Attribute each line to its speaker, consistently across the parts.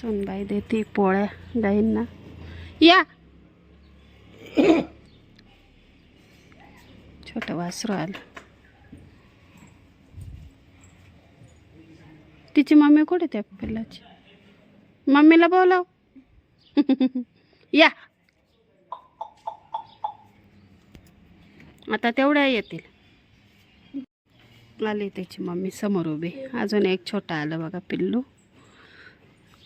Speaker 1: सोनबाई देते पोळ्या गाईंना या. छोटं वासरू आलं. तिची मम्मी कुठे त्या पिल्लाची? मम्मीला बोलाव. या. आता तेवढ्या येतील. आली त्याची मम्मी समोर उभी. अजून एक छोटा आलं बघा पिल्लू.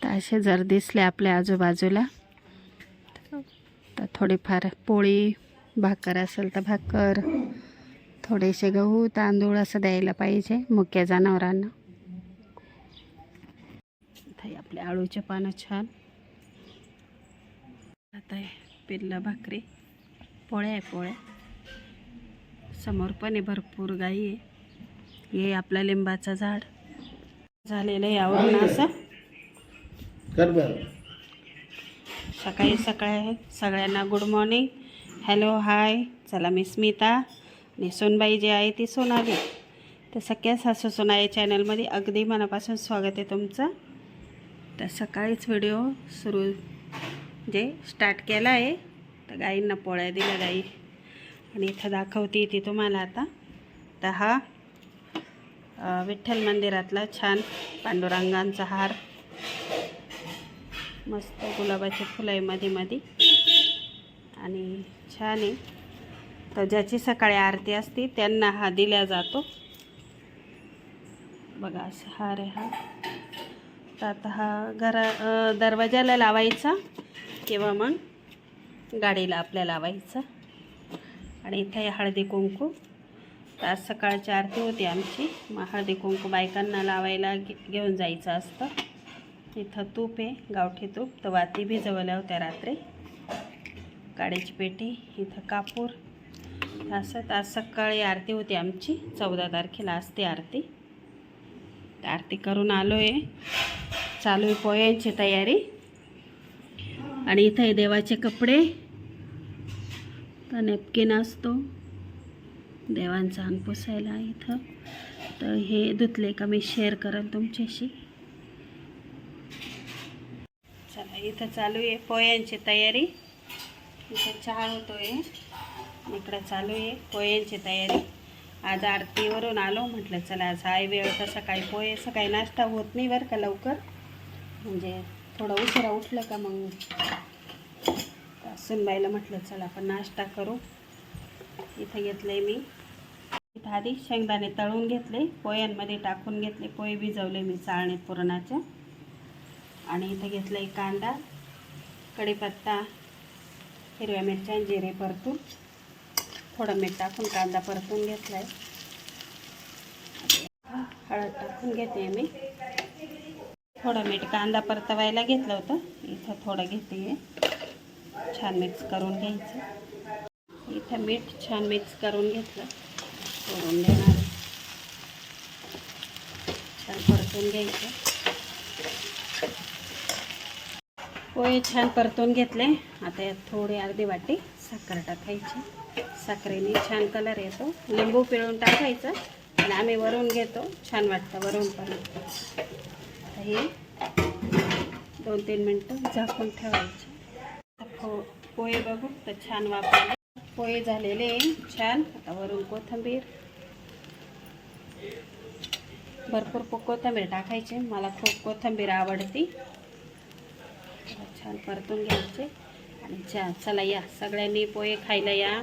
Speaker 1: तर असे जर दिसले आपल्या आजूबाजूला तर थोडीफार पोळी भाकर असेल तर भाकर थोडेसे गहू तांदूळ असं द्यायला पाहिजे मुक्या जनावरांना. आपले आळूचे पानं छान. आता आहे पिल्ला भाकरी पोळ्या आहे पोळ्या. समोर पण आहे भरपूर गाई आहे. हे आपलं लिंबाचं झाड. झालेलं आहे असं.
Speaker 2: कर बर.
Speaker 1: सकाळी सकाळी सगळ्यांना गुड मॉर्निंग हॅलो हाय चला मी स्मिता. आणि सोनबाई जी आहे ती सोनाली. तर सगळ्या सासू सोना या चॅनलमध्ये अगदी मनापासून स्वागत आहे तुमचं. तर सकाळीच व्हिडिओ सुरू म्हणजे जे स्टार्ट केला आहे. तर गाईंना पोळ्या दिल्या गाई. आणि इथं दाखवते ती तुम्हाला आता. तर हा विठ्ठल मंदिरातला छान पांडुरंगांचा हार. मस्त गुलाबाचे फुलं आहे मध्ये मध्ये आणि छान आहे. तर ज्याची सकाळी आरती असते त्यांना हा दिला जातो. बघा असं हार आहे हा. तर आता हा घरा दरवाज्याला दरवाजाला लावायचा किंवा मग गाडीला आपल्या लावायचा. आणि इथे हळदी कुंकू. तर आज सकाळची आरती होती आमची. मग हळदी कुंकू बायकांना लावायला घे घेऊन जायचं असतं. इथं तूप आहे गावठी तूप. तर वाती भिजवल्या होत्या रात्री. काळीची पेटी इथं कापूर. असं आज सकाळी आरती होती आमची चौदा तारखेला असते आरती. आरती करून आलो आहे चालू आहे पोयांची तयारी. आणि इथं आहे देवाचे कपडे. तर नेपकिन असतो. देवांचा अंग पुसायला इथं. तर हे धुतले का मी शेअर करेल तुमच्याशी. चला इथं चालू आहे पोह्यांची तयारी. इथं चहा आहे इकडं चालू आहे पोह्यांची तयारी. आज आरतीवरून आलो म्हटलं चला आज हाय वेळ तर सकाळी पोहे सकाळी नाश्ता होत नाही बरं का लवकर. म्हणजे थोडं उशिरा उठलं का मग. सुनबाईला म्हटलं चला आपण नाश्ता करू. इथं घेतलं आहे मी. इथं आधी शेंगदाणे तळून घेतले पोह्यांमध्ये टाकून घेतले पोहे भिजवले मी चाळणे पुरणाच्या आणि इथं घेतलं आहे कांदा कढीपत्ता हिरव्या मिरच्या जिरे परतून. थोडं मीठ टाकून कांदा परतून घेतला आहे हळद टाकून घेते मी. थोडं मीठ कांदा परतवायला घेतलं होतं. इथं थोडं घेते. छान मिक्स करून घ्यायचं. इथं मीठ छान मिक्स करून घेतलं. सोडून देणार. छान परतून घ्यायचं. पोहे छान परतून घेतले. आता यात थोडी अर्धी वाटी साखर टाकायची. साखरेने छान कलर येतो. लिंबू पिळून टाकायचं आणि आम्ही वरून घेतो. छान वाटतं वरून पण. आता हे दोन तीन मिनटं झाकून ठेवायचे. पो पोहे बघू तर छान वापरले पोहे झालेले आहे. छान. आता वरून कोथिंबीर. भरपूर कोथंबीर कोथिंबीर टाकायची. मला खूप कोथिंबीर आवडती. छान परतून घ्यायचे. आणि चा चला या सगळ्यांनी पोहे खायला या.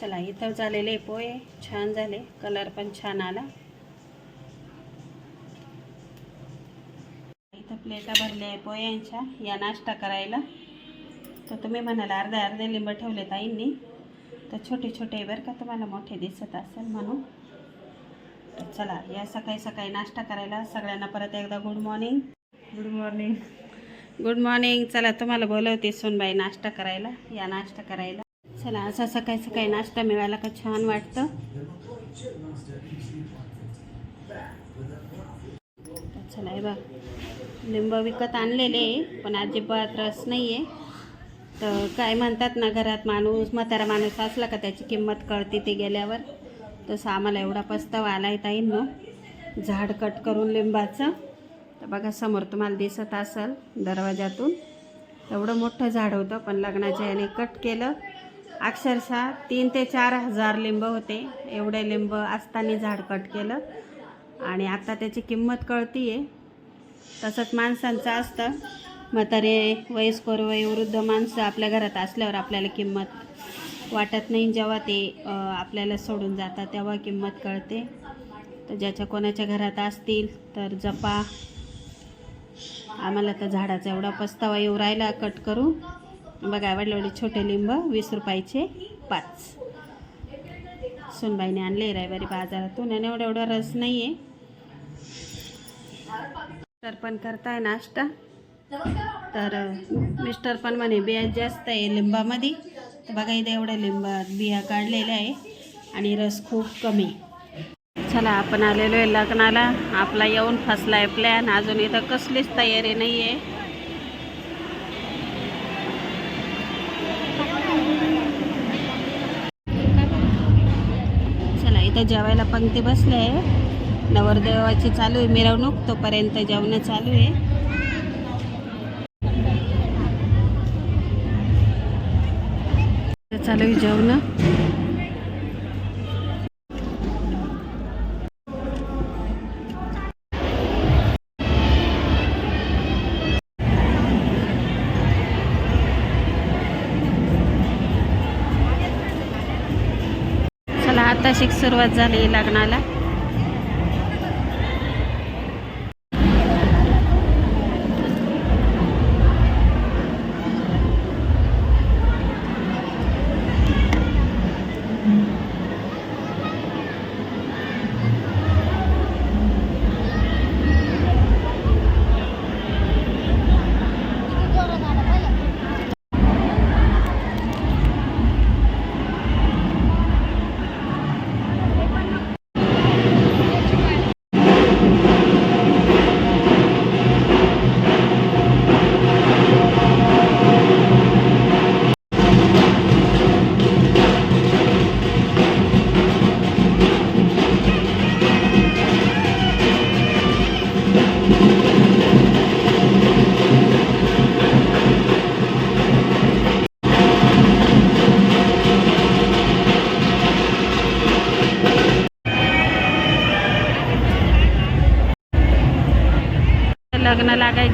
Speaker 1: चला इथं झालेले पोहे छान झाले कलर पण छान आला. इथं प्लेटा भरल्या आहे पोह्यांच्या या नाश्ता करायला. तर तुम्ही म्हणाला अर्धे अर्धे लिंब ठेवले ताईंनी. तर छोटे छोटे बरं का तुम्हाला मोठे दिसत असेल म्हणून. तर चला या सकाळी सकाळी नाश्ता करायला सगळ्यांना परत एकदा good morning good morning good morning चला तुम्हाला बोलवते सोनबाई नाश्ता करायला या नाश्ता करायला. चला असा सकाळी सकाळी नाश्ता मिळाला का? छान वाटतं. चला हे बघ. लिंब विकत आणलेले पण अजिबात रस नाही आहे तर काय म्हणतात ना घरात माणूस म्हातारा माणूस असला का त्याची किंमत कळते ते गेल्यावर. तसं आम्हाला एवढा पस्तावा आला आहे ताईंनो. झाड कट करून लिंबाचं. तर बघा समोर तुम्हाला दिसत असेल दरवाजातून एवढं मोठं झाड होतं पण लग्नाच्या याने कट केलं. अक्षरशः तीन ते चार हजार लिंब होते. एवढे लिंब असताना झाड कट केलं. आणि आता त्याची किंमत कळती आहे तसंच माणसांचं असतं. म्हातारे वयस्कर वयोवृद्ध माणसं आपल्या घरात असल्यावर आपल्याला किंमत वाटत नाही. जेव्हा ते आपल्याला सोडून जातात तेव्हा किंमत कळते. तर ज्याच्या कोणाच्या घरात असतील तर जपा. आम्हाला तर झाडाचा एवढा पस्तावा येऊ राहिला कट करू. बघा आवडले एवढे छोटे लिंब वीस रुपयाचे पाच. सुनबाईने आणले रविवारी बाजारातून आणि एवढा एवढा रस नाही आहे तर पण करताय नाश्ता. तर मिस्टर पण म्हणे बिया जास्त आहे लिंबामध्ये. तर बघा इथे एवढ्या लिंबात बिया काढलेल्या आहे आणि रस खूप कमी. चला आपण आलेलो आहे लग्नाला. आपला येऊन फसला आहे प्लॅन अजून इथं कसलीच तयारी नाही आहे चला इथं जेवायला पंक्ती बसले आहे. नवरदेवाची चालू आहे मिरवणूक. तोपर्यंत जेवण चालू आहे. चालू आहे जेवण. चला आता सुरुवात झाली लग्नाला.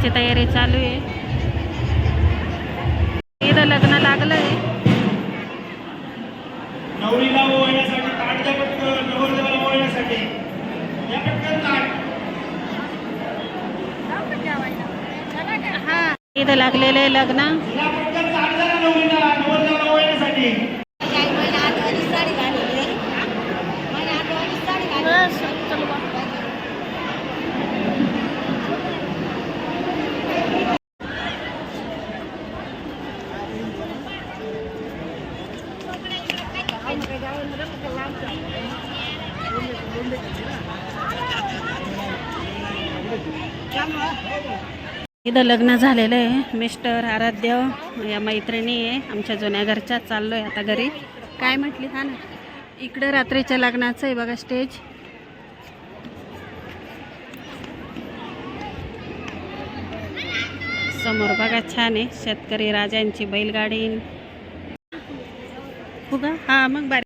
Speaker 1: लग्न लागायची तयारी चालू आहे. इथं लग्न लागलंय.
Speaker 3: नवरीला ओवाळण्यासाठी ताट द्या पटकन नवरदेवाला ओवाळण्यासाठी या पटकन ताट.
Speaker 1: हा इथं लागलेलं आहे लग्न
Speaker 3: या पटकन ताट द्या ना नवरीला नवरदेवाला ओवाळण्यासाठी
Speaker 1: इथं लग्न झालेलं आहे. मिस्टर आराध्य या मैत्रिणी आहे. आमच्या जुन्या घरच्या चाललो आहे आता घरी. काय म्हटली हा ना इकडं रात्रीच्या लग्नाचं आहे बघा स्टेज समोर बघा छान आहे. शेतकरी राजांची बैलगाडी. हा मग बारी